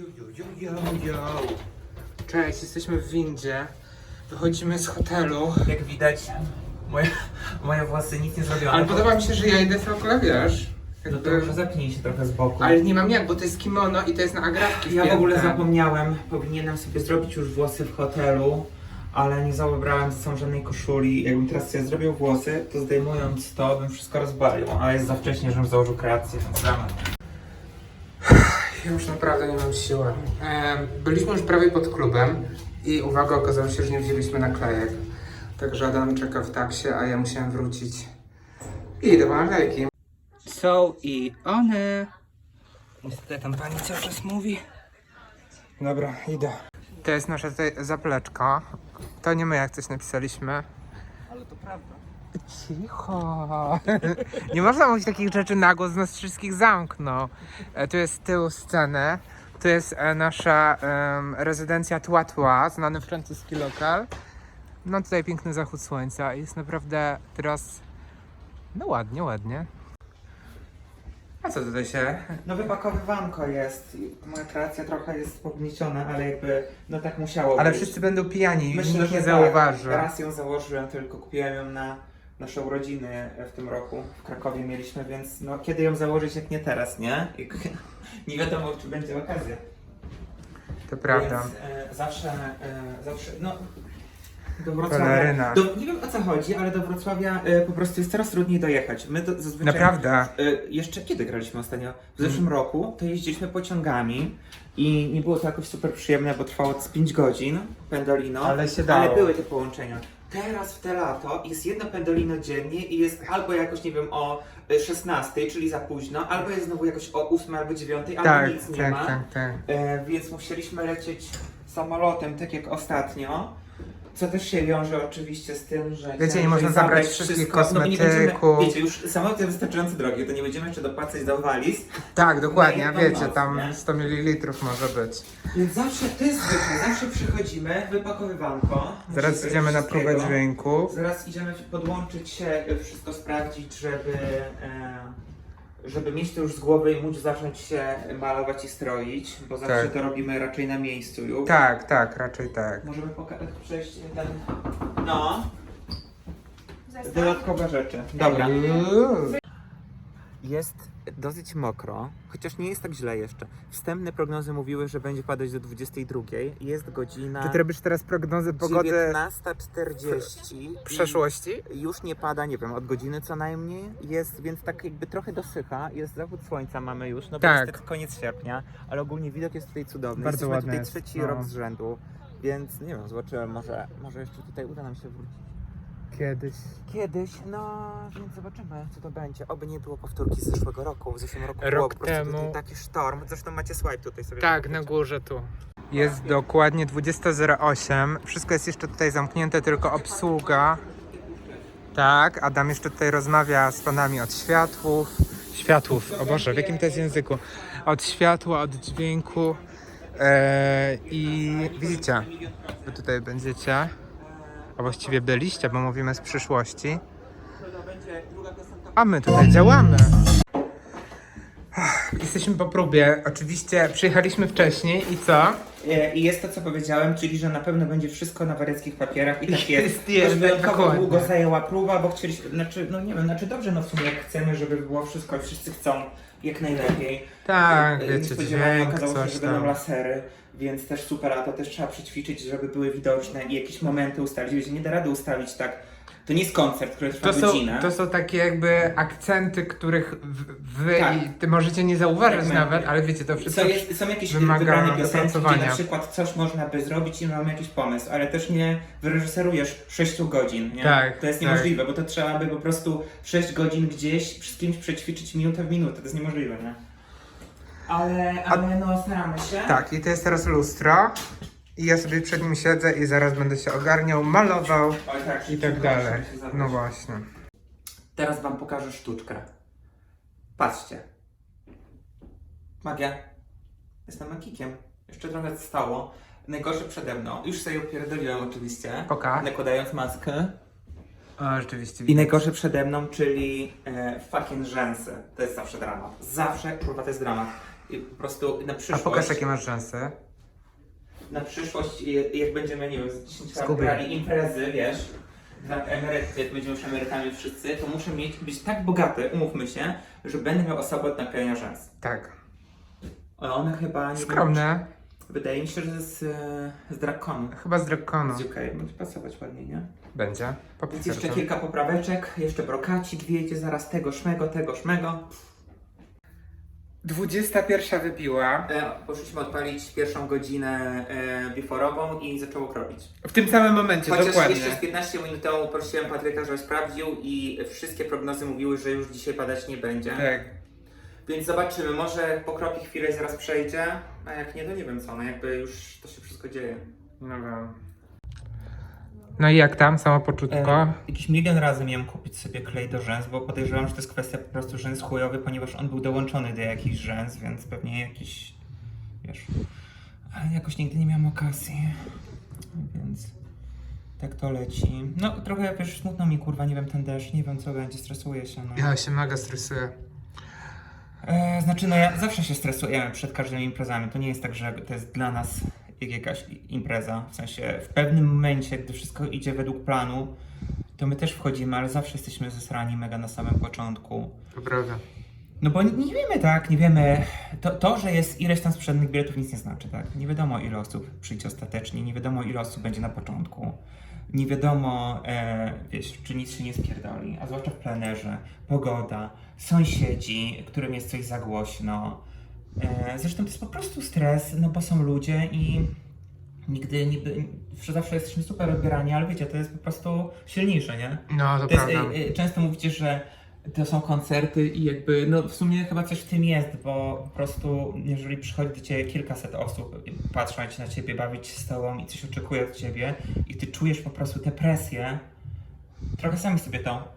Jo, jo, jo, jo, jo. Cześć, jesteśmy w windzie. Wychodzimy z hotelu. Jak widać, moje, moje włosy nic nie zrobiły. Ale podoba mi się, że ja idę w ogóle, wiesz? No to Jakby... może zapnij się trochę z boku. Ale nie mam jak, bo to jest kimono i to jest na agrafki Ja w ogóle wpięte. zapomniałem, powinienem sobie zrobić już włosy w hotelu, ale nie zabrałem ze sobą żadnej koszuli. Jakbym teraz sobie zrobił włosy, to zdejmując to, bym wszystko rozwalił. Ale jest za wcześnie, żebym założył kreację, więc. Ja już naprawdę nie mam siły. Byliśmy już prawie pod klubem i uwaga, okazało się, że nie wzięliśmy naklejek. Także Adam czeka w taksie, a ja musiałem wrócić. I idę po naklejki. Są i one. Niestety tam pani cały czas mówi. Dobra, idę. To jest nasza tutaj zapleczka. To nie my jak coś napisaliśmy. Ale to prawda. Cicho. Nie można mówić takich rzeczy na głos, nas wszystkich zamknął. E, Tu jest tył sceny. Tu jest e, nasza em, rezydencja Tłatła, znany francuski lokal. No tutaj piękny zachód słońca. Jest naprawdę teraz... No ładnie, ładnie. A co tutaj się... No wypakowywanko jest. i Moja kreacja trochę jest pognieciona, ale jakby, no tak musiało Ale być. wszyscy będą pijani nikt nie tak. zauważy. Raz ją założyłem, tylko kupiłem ją na nasze urodziny w tym roku. W Krakowie mieliśmy, więc no kiedy ją założyć, jak nie teraz, nie? I, nie wiadomo, czy będzie okazja. To prawda. Więc, e, zawsze, e, zawsze, no... Do Wrocławia, do, nie wiem o co chodzi, ale do Wrocławia e, po prostu jest coraz trudniej dojechać. My to zazwyczaj... Naprawdę. E, jeszcze kiedy graliśmy ostatnio? W zeszłym roku to jeździliśmy pociągami i nie było to jakoś super przyjemne, bo trwało z 5 godzin pendolino, Ale się dało. ale były te połączenia. Teraz w te lato jest jedno pendolino dziennie i jest albo jakoś, nie wiem, o e, 16, czyli za późno, albo jest znowu jakoś o 8 albo 9, albo Tak, nic nie tak, ma. tak, tak. E, więc musieliśmy lecieć samolotem, tak jak ostatnio. Co też się wiąże oczywiście z tym, że. Wiecie, nie można zabrać wszystkich no bo nie będziemy- kosmetyków. Wiecie, już samolot jest wystarczająco drogi, to nie będziemy jeszcze dopłacać do waliz. Tak, dokładnie, jedną wiecie, tam nie? 100 ml może być. Więc zawsze, to jest zwykle, zawsze przychodzimy, wypakowywanko. Zaraz idziemy na próbę dźwięku. Zaraz idziemy podłączyć się, wszystko sprawdzić, żeby, e, żeby mieć to już z głowy i móc zacząć się malować i stroić, bo zawsze Tak. to robimy raczej na miejscu już. Tak, tak, raczej tak. Możemy pokazać, przejść ten, no, dodatkowe rzeczy. Dobra. Uuu. Jest dosyć mokro, chociaż nie jest tak źle jeszcze. Wstępne prognozy mówiły, że będzie padać do 22. Jest godzina Czy ty robisz teraz prognozę pogody 19.40. przeszłości? Już nie pada, nie wiem, od godziny co najmniej. Jest, więc tak jakby trochę dosycha. Jest zachód słońca mamy już, no bo Tak. jest koniec sierpnia, ale ogólnie widok jest tutaj cudowny. Bardzo Jesteśmy ładny tutaj jest, trzeci no. rok z rzędu, więc nie wiem, zobaczymy, może, może jeszcze tutaj uda nam się wrócić. Kiedyś. Kiedyś, no więc zobaczymy, co to będzie. Oby nie było powtórki z zeszłego roku. W zeszłym roku Rok było po prostu temu. tutaj taki sztorm. Zresztą macie swipe tutaj sobie. Tak, na górze tu. Jest dokładnie 20.08. Wszystko jest jeszcze tutaj zamknięte, tylko obsługa. Tak, Adam jeszcze tutaj rozmawia z panami od światłów. Światłów, o Boże, w jakim to jest języku? Od światła, od dźwięku. Eee, I widzicie, wy tutaj będziecie, a właściwie byliście, bo mówimy z przyszłości. A my tutaj działamy. Jesteśmy po próbie. Oczywiście przyjechaliśmy wcześniej i co? E, I jest to, co powiedziałem, czyli że na pewno będzie wszystko na wariackich papierach i tak jest. Jest, wyjątkowo dokładnie. długo zajęła próba, bo chcieliśmy, znaczy, no nie wiem, znaczy dobrze, no w sumie jak chcemy, żeby było wszystko i wszyscy chcą jak najlepiej. Tak, E, wiecie, Niespodziewanie dźwięk, okazało się, coś że będą tam. lasery, więc też super, a to też trzeba przećwiczyć, żeby były widoczne i jakieś momenty ustalić. Wiecie, nie da rady ustawić tak. To nie jest koncert, który trwa To są, godzinę. to są takie jakby akcenty, których w- wy Tak. i ty możecie nie zauważyć Tak, nawet, ale wiecie, to wszystko... Są, jest, są jakieś wymaga wybrane piosenki, gdzie dopracowania. na przykład coś można by zrobić i mamy jakiś pomysł, ale też nie wyreżyserujesz 6 godzin, nie? Tak, To jest tak. niemożliwe, bo to trzeba by po prostu 6 godzin gdzieś z kimś przećwiczyć minutę w minutę, to jest niemożliwe, nie? Ale, ale no staramy się. Tak, i to jest teraz lustro. I ja sobie przed nim siedzę i zaraz będę się ogarniał, malował tak, i tak dalej. No właśnie. Teraz wam pokażę sztuczkę. Patrzcie. Magia. Jestem magikiem. Jeszcze trochę zostało. Najgorsze przede mną. Już sobie opierdoliłem oczywiście. Pokaż. Nakładając maskę. O, rzeczywiście. I najgorsze przede mną, czyli e, fucking rzęsy. To jest zawsze dramat. Zawsze, kurwa, to jest dramat. i po prostu na A przyszłość. pokaż jakie masz rzęsy. Na przyszłość, i- jak będziemy, nie wiem, z 10 lat brali imprezy, wiesz, dla emeryty, jak będziemy już emerytami wszyscy, to muszę mieć, być tak bogaty, umówmy się, że będę miał osobę od naklejenia rzęs. Tak. A one chyba, nie wiem, Skromne. wydaje mi się, że z, e, z Drakonu. Chyba z Drakonu. Z UK, będzie pasować ładnie, nie? Będzie. Potwierdzam. jeszcze kilka popraweczek, jeszcze brokacik wjedzie zaraz tego szmego, tego szmego. 21 wybiła. E, poszliśmy odpalić pierwszą godzinę e, before'ową i zaczęło kropić. W tym samym momencie, Chociaż dokładnie. jeszcze z 15 minut temu prosiłem Patryka, żeby sprawdził i wszystkie prognozy mówiły, że już dzisiaj padać nie będzie. Tak. Więc zobaczymy, może pokropi chwilę i zaraz przejdzie, a jak nie, to nie wiem co, no jakby już to się wszystko dzieje. No wiem. No i jak tam, samopoczutko? E, jakiś milion razy miałem kupić sobie klej do rzęs, bo podejrzewam, że to jest kwestia po prostu rzęs chujowy, ponieważ on był dołączony do jakichś rzęs, więc pewnie jakiś, wiesz, ale jakoś nigdy nie miałem okazji, więc tak to leci. No trochę, wiesz, smutno mi, kurwa, nie wiem, ten deszcz, nie wiem co będzie, stresuję się, no. Ja się mega stresuję. E, znaczy, no ja zawsze się stresuję przed każdymi imprezami. To nie jest tak, że to jest dla nas jak jakaś impreza. W sensie, w pewnym momencie, gdy wszystko idzie według planu, to my też wchodzimy, ale zawsze jesteśmy zesrani mega na samym początku. To prawda. No bo nie wiemy, tak, nie wiemy. To, to, że jest ileś tam sprzedanych biletów nic nie znaczy, tak? Nie wiadomo ile osób przyjdzie ostatecznie, nie wiadomo ile osób będzie na początku. Nie wiadomo, e, wiesz, czy nic się nie spierdoli, a zwłaszcza w plenerze. Pogoda, sąsiedzi, którym jest coś za głośno. E, zresztą to jest po prostu stres, no bo są ludzie i nigdy, niby, zawsze jesteśmy super odbierani, ale wiecie, to jest po prostu silniejsze, nie? No, to, To jest, prawda. y, y, często mówicie, że to są koncerty i jakby, no w sumie chyba coś w tym jest, bo po prostu jeżeli przychodzi do ciebie kilkaset osób, i patrzą na ciebie, bawić się z tobą i coś oczekuje od ciebie i ty czujesz po prostu tę presję, trochę sami sobie to,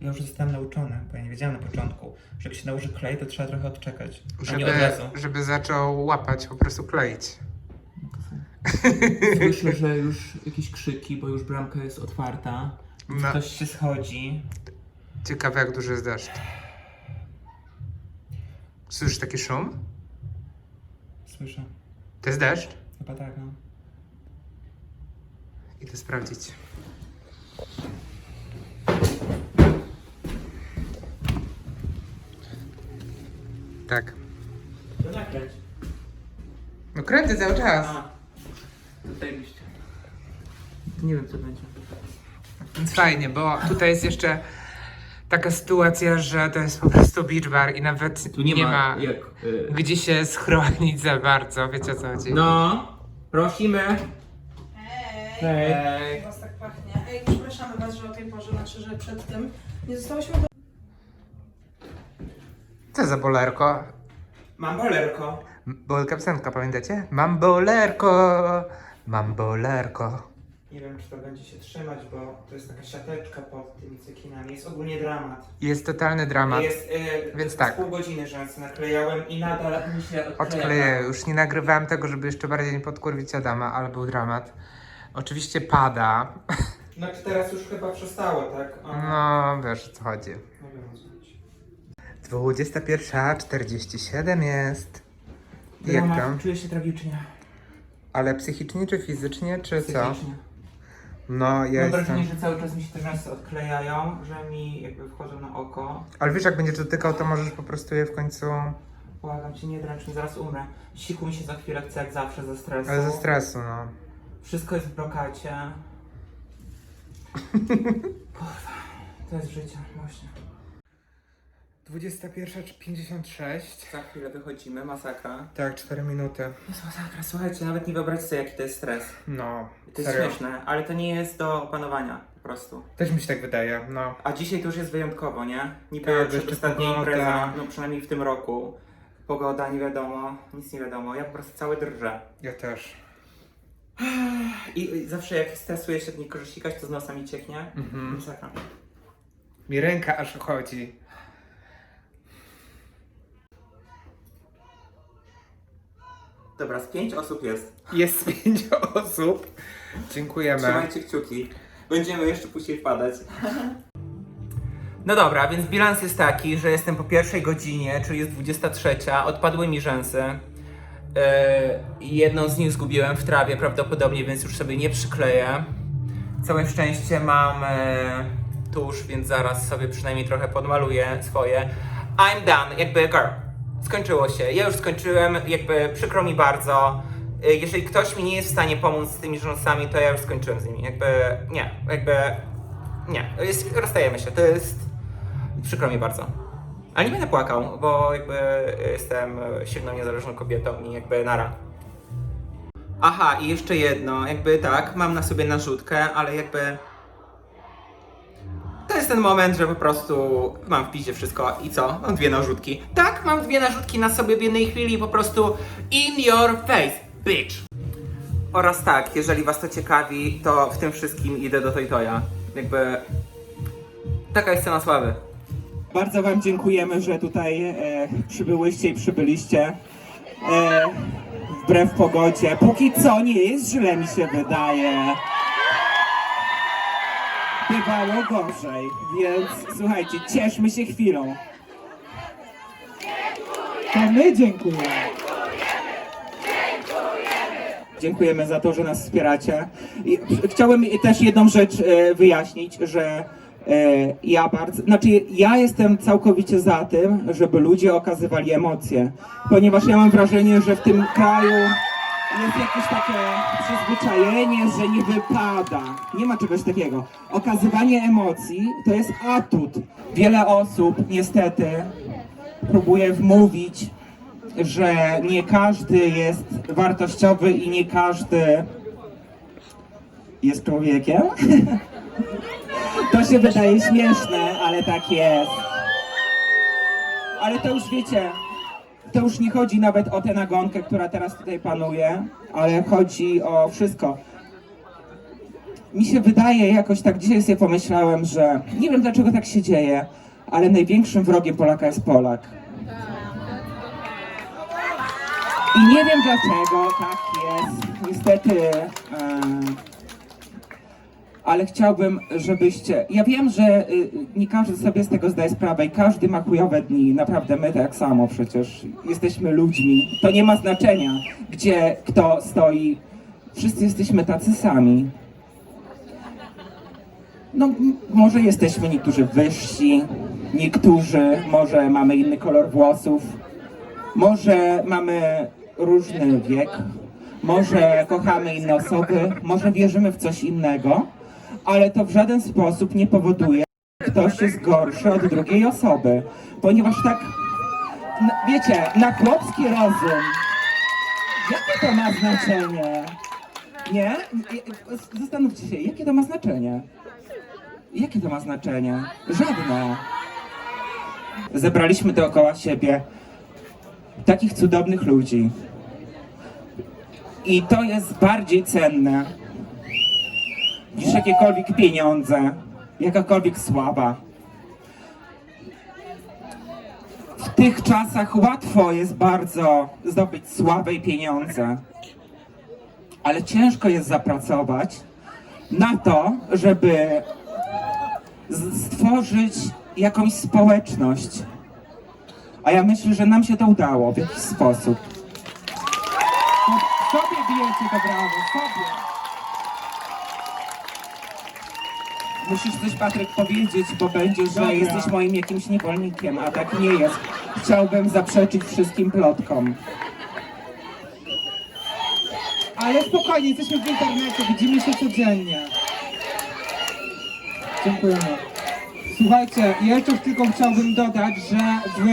ja już zostałem nauczony, bo ja nie wiedziałem na początku, że jak się nałoży klej, to trzeba trochę odczekać, nie od Żeby, razu. żeby zaczął łapać, po prostu kleić. Słyszę, że już jakieś krzyki, bo już bramka jest otwarta, No. ktoś się schodzi. Ciekawe jak duży jest deszcz. Słyszysz taki szum? Słyszę, To jest deszcz? chyba tak, no. Idę sprawdzić. Tak. To nakręć. No kręcę cały czas. A, tutaj liście. Nie wiem co będzie. Więc fajnie, bo tutaj jest jeszcze taka sytuacja, że to jest po prostu beach bar i nawet Tu nie, ma, jak. y, gdzie się schronić za bardzo. Wiecie o co chodzi? No, prosimy. Hej! Hej. Was tak pachnie. Ej, przepraszamy Was, że o tej porze, znaczy, że przed tym nie zostałyśmy do... Co za bolerko? Mam bolerko. Bolka piosenka, pamiętacie? Mam bolerko, mam bolerko. Nie wiem czy to będzie się trzymać, bo to jest taka siateczka pod tymi cekinami. Jest ogólnie dramat. Jest totalny dramat. Jest, y, Więc tak. pół godziny rzęsy naklejałem i nadal mi się odkleja. Odkleję. Już nie nagrywałem tego, żeby jeszcze bardziej nie podkurwić Adama, ale był dramat. Oczywiście pada. Znaczy teraz już chyba przestało, tak? O, No, wiesz o co chodzi. No wiem o co chodzi. 21.47 jest. Jak Dramat, tam? Czuję się tragicznie. Ale psychicznie czy fizycznie, czy co? Psychicznie. No, ja Mam wrażenie, jestem. że cały czas mi się te rzęsy odklejają, że mi jakby wchodzą na oko. Ale wiesz, jak będziesz dotykał, to możesz po prostu je w końcu. Błagam cię, nie dręcz mnie, zaraz umrę. Siku mi się za chwilę chce, jak zawsze, ze stresu. Ale ze stresu, no. Wszystko jest w blokacie. Kurwa, to jest życie, właśnie. 21.56. Za chwilę wychodzimy, masakra. Tak, 4 minuty. Jest masakra, słuchajcie, nawet nie wyobraźcie sobie, jaki to jest stres. No, To jest serio. śmieszne, ale to nie jest do opanowania, po prostu. Też mi się tak wydaje, no. A dzisiaj to już jest wyjątkowo, nie? Niby Tak, jeszcze przedostatnia pogoda. impreza, no przynajmniej w tym roku. Pogoda, nie wiadomo, nic nie wiadomo. Ja po prostu cały drżę. Ja też. I, i zawsze jak stresuję się, nie sikać, to z nosa mi cieknie. Mhm. Masakra. Mi ręka aż chodzi. Dobra, z pięć osób jest. Jest pięć osób. Dziękujemy. Trzymajcie kciuki. Będziemy jeszcze później wpadać. No dobra, więc bilans jest taki, że jestem po pierwszej godzinie, czyli jest 23, odpadły mi rzęsy. Yy, jedną z nich zgubiłem w trawie prawdopodobnie, więc już sobie nie przykleję. Całe szczęście mam e, tusz, więc zaraz sobie przynajmniej trochę podmaluję swoje. I'm done, jakby girl. Skończyło się. Ja już skończyłem, jakby przykro mi bardzo. E, Jeżeli ktoś mi nie jest w stanie pomóc z tymi rzęsami, to ja już skończyłem z nimi. Jakby nie, jakby nie. Jest, rozstajemy się. To jest przykro mi bardzo. Ale nie będę płakał, bo jakby jestem silną, niezależną kobietą i jakby nara. Aha, i jeszcze jedno, jakby tak, mam na sobie narzutkę, ale jakby... Jest ten moment, że po prostu mam w piździe wszystko i co? Mam dwie narzutki. Tak, mam dwie narzutki na sobie w jednej chwili po prostu in your face, bitch! Oraz tak, jeżeli was to ciekawi, to w tym wszystkim idę do Toytoja. Jakby... Taka jest cena sławy. Bardzo Wam dziękujemy, że tutaj e, przybyłyście i przybyliście. E, wbrew pogodzie. Póki co nie jest źle, mi się wydaje. Bywało gorzej, więc słuchajcie, cieszmy się chwilą. To my dziękujemy. Dziękujemy za to, że nas wspieracie. I chciałem też jedną rzecz e, wyjaśnić, że e, ja bardzo, znaczy ja jestem całkowicie za tym, żeby ludzie okazywali emocje, ponieważ ja mam wrażenie, że w tym kraju jest jakieś takie przyzwyczajenie, że nie wypada. Nie ma czegoś takiego. Okazywanie emocji to jest atut. Wiele osób niestety próbuje wmówić, że nie każdy jest wartościowy i nie każdy jest człowiekiem. To się wydaje śmieszne, ale tak jest. Ale to już wiecie, to już nie chodzi nawet o tę nagonkę, która teraz tutaj panuje, ale chodzi o wszystko. Mi się wydaje, jakoś tak dzisiaj sobie pomyślałem, że nie wiem dlaczego tak się dzieje, ale największym wrogiem Polaka jest Polak. I nie wiem dlaczego tak jest. Niestety. em, ale chciałbym, żebyście. Ja wiem, że y, nie każdy sobie z tego zdaje sprawę i każdy ma chujowe dni. Naprawdę my tak samo przecież jesteśmy ludźmi. To nie ma znaczenia, gdzie kto stoi. Wszyscy jesteśmy tacy sami. No, może jesteśmy niektórzy wyżsi, niektórzy może mamy inny kolor włosów, może mamy różny wiek, może kochamy inne osoby, może wierzymy w coś innego, ale to w żaden sposób nie powoduje, że ktoś jest gorszy od drugiej osoby, ponieważ tak, wiecie, na chłopski rozum, jakie to ma znaczenie? Nie? Zastanówcie się, jakie to ma znaczenie? Jakie to ma znaczenie? Żadne. Zebraliśmy dookoła siebie takich cudownych ludzi. I to jest bardziej cenne niż jakiekolwiek pieniądze, jakakolwiek sława. W tych czasach łatwo jest bardzo zdobyć sławę i pieniądze, ale ciężko jest zapracować na to, żeby stworzyć jakąś społeczność. A ja myślę, że nam się to udało w jakiś sposób. Sobie bijecie to brawo, sobie. Musisz coś, Patryk, powiedzieć, bo będzie, że jesteś moim jakimś niewolnikiem, a tak nie jest. Chciałbym zaprzeczyć wszystkim plotkom. Ale spokojnie, jesteśmy w internecie, widzimy się codziennie. Dziękujemy. Słuchajcie, ja jeszcze tylko chciałbym dodać, że w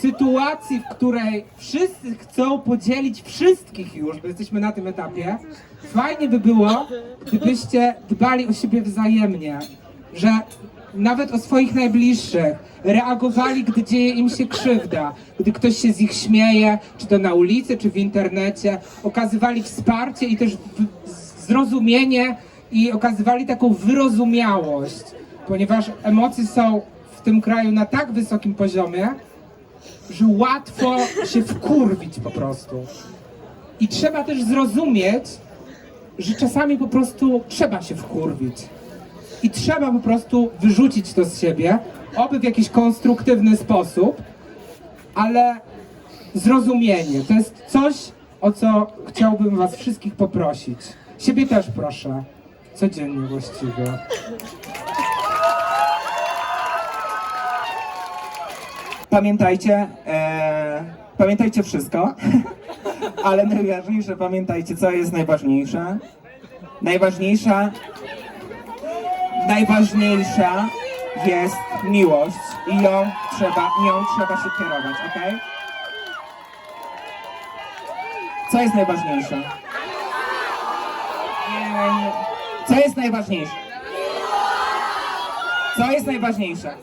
sytuacji, w której wszyscy chcą podzielić wszystkich już, bo jesteśmy na tym etapie, fajnie by było, gdybyście dbali o siebie wzajemnie, że nawet o swoich najbliższych reagowali, gdy dzieje im się krzywda, gdy ktoś się z ich śmieje, czy to na ulicy, czy w internecie, okazywali wsparcie i też zrozumienie i okazywali taką wyrozumiałość, ponieważ emocje są w tym kraju na tak wysokim poziomie, że łatwo się wkurwić po prostu. I trzeba też zrozumieć, że czasami po prostu trzeba się wkurwić. i trzeba po prostu wyrzucić to z siebie, oby w jakiś konstruktywny sposób, ale zrozumienie to jest coś, o co chciałbym was wszystkich poprosić. Siebie też proszę, codziennie właściwie. Pamiętajcie, e, pamiętajcie wszystko, ale najważniejsze pamiętajcie, co jest najważniejsze. Najważniejsza, najważniejsza jest miłość i ją trzeba, nią trzeba się kierować, ok? Co jest najważniejsze? Nie, nie. Co jest najważniejsze? Co jest najważniejsze?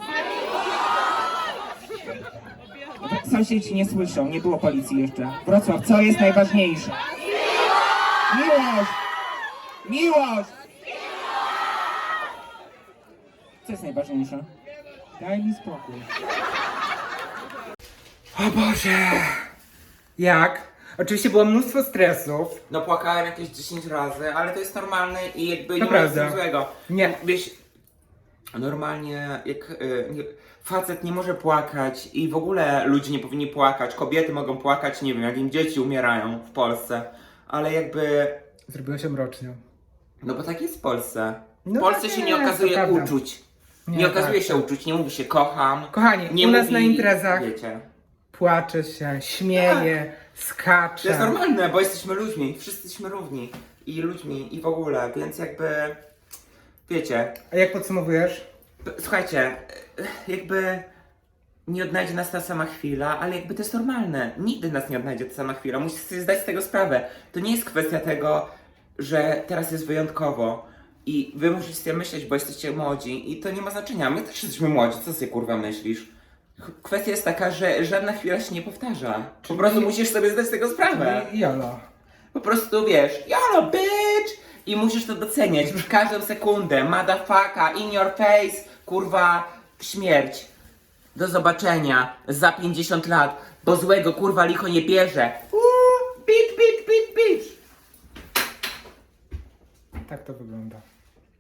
Sąsiedzi nie słyszą, nie było policji jeszcze. Wrocław, co jest najważniejsze? Miłość! Miłość! Co jest najważniejsze? Daj mi spokój. O Boże! Jak? Oczywiście było mnóstwo stresów. No płakałem jakieś 10 razy, ale to jest normalne i jakby nie ma nic złego. Nie. Wiesz, normalnie jak y, nie, facet nie może płakać i w ogóle ludzie nie powinni płakać, kobiety mogą płakać, nie wiem, jak im dzieci umierają w Polsce, ale jakby, Zrobiło się mrocznie. no bo tak jest w Polsce. W No Polsce tak się nie jest, to okazuje prawda. uczuć. Nie, okazuje tak, się uczuć, nie mówi się kocham. Kochani, nie u nas mówi, na imprezach Wiecie. płacze się, śmieje, To skacze. jest normalne, bo jesteśmy ludźmi, wszyscy jesteśmy równi i ludźmi i w ogóle, więc jakby, wiecie, A jak podsumowujesz? Słuchajcie, jakby nie odnajdzie nas ta sama chwila, ale jakby to jest normalne. Nigdy nas nie odnajdzie ta sama chwila. Musisz sobie zdać z tego sprawę. To nie jest kwestia tego, że teraz jest wyjątkowo i wy musicie sobie myśleć, bo jesteście młodzi i to nie ma znaczenia. My też jesteśmy młodzi, co sobie kurwa myślisz? Kwestia jest taka, że żadna chwila się nie powtarza. Po prostu musisz sobie zdać z tego sprawę. Jolo. Po prostu wiesz, YOLO bitch! I musisz to doceniać w każdą sekundę. Motherfucker, in your face, kurwa, śmierć. Do zobaczenia za 50 lat, bo złego kurwa licho nie bierze. Uuu, bit, bit, bit, bit. Tak to wygląda.